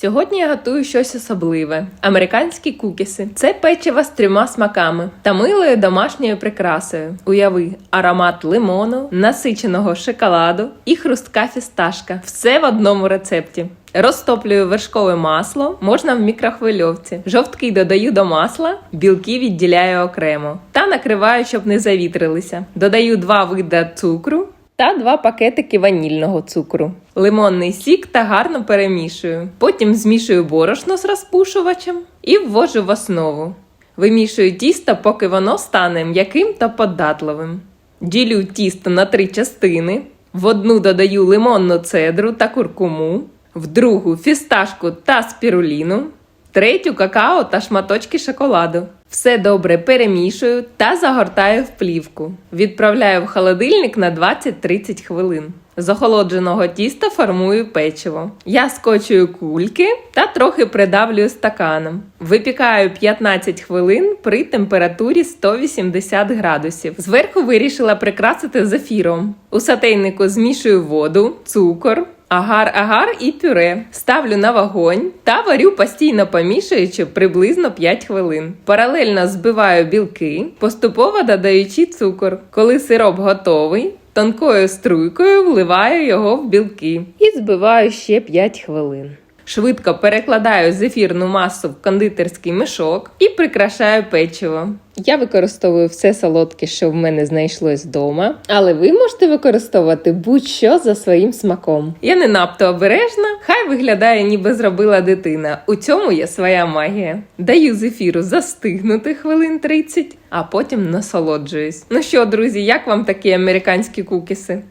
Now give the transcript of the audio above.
Сьогодні я готую щось особливе: американські кукіси. Це печиво з трьома смаками та милою домашньою прикрасою. Уяви, аромат лимону, насиченого шоколаду і хрустка фісташка. Все в одному рецепті. Розтоплюю вершкове масло, можна в мікрохвильовці. Жовтки додаю до масла, білки відділяю окремо та накриваю, щоб не завітрилися. Додаю два вида цукру та два пакетики ванільного цукру, лимонний сік та гарно перемішую. Потім змішую борошно з розпушувачем і ввожу в основу. Вимішую тісто, поки воно стане м'яким та податливим. Ділю тісто на три частини. В одну додаю лимонну цедру та куркуму, в другу фісташку та спіруліну, третю какао та шматочки шоколаду. Все добре перемішую та загортаю в плівку. Відправляю в холодильник на 20-30 хвилин. З охолодженого тіста формую печиво. Я скочую кульки та трохи придавлюю стаканом. Випікаю 15 хвилин при температурі 180 градусів. Зверху вирішила прикрасити зефіром. У сатейнику змішую воду, цукор, агар-агар і пюре. Ставлю на вогонь та варю постійно помішуючи приблизно 5 хвилин. Паралельно збиваю білки, поступово додаючи цукор. Коли сироп готовий, тонкою струйкою вливаю його в білки і збиваю ще 5 хвилин. Швидко перекладаю зефірну масу в кондитерський мішок і прикрашаю печиво. Я використовую все солодке, що в мене знайшлось вдома, але ви можете використовувати будь-що за своїм смаком. Я не надто обережна, хай виглядає, ніби зробила дитина. У цьому є своя магія. Даю зефіру застигнути хвилин 30, а потім насолоджуюсь. Ну що, друзі, як вам такі американські кукіси?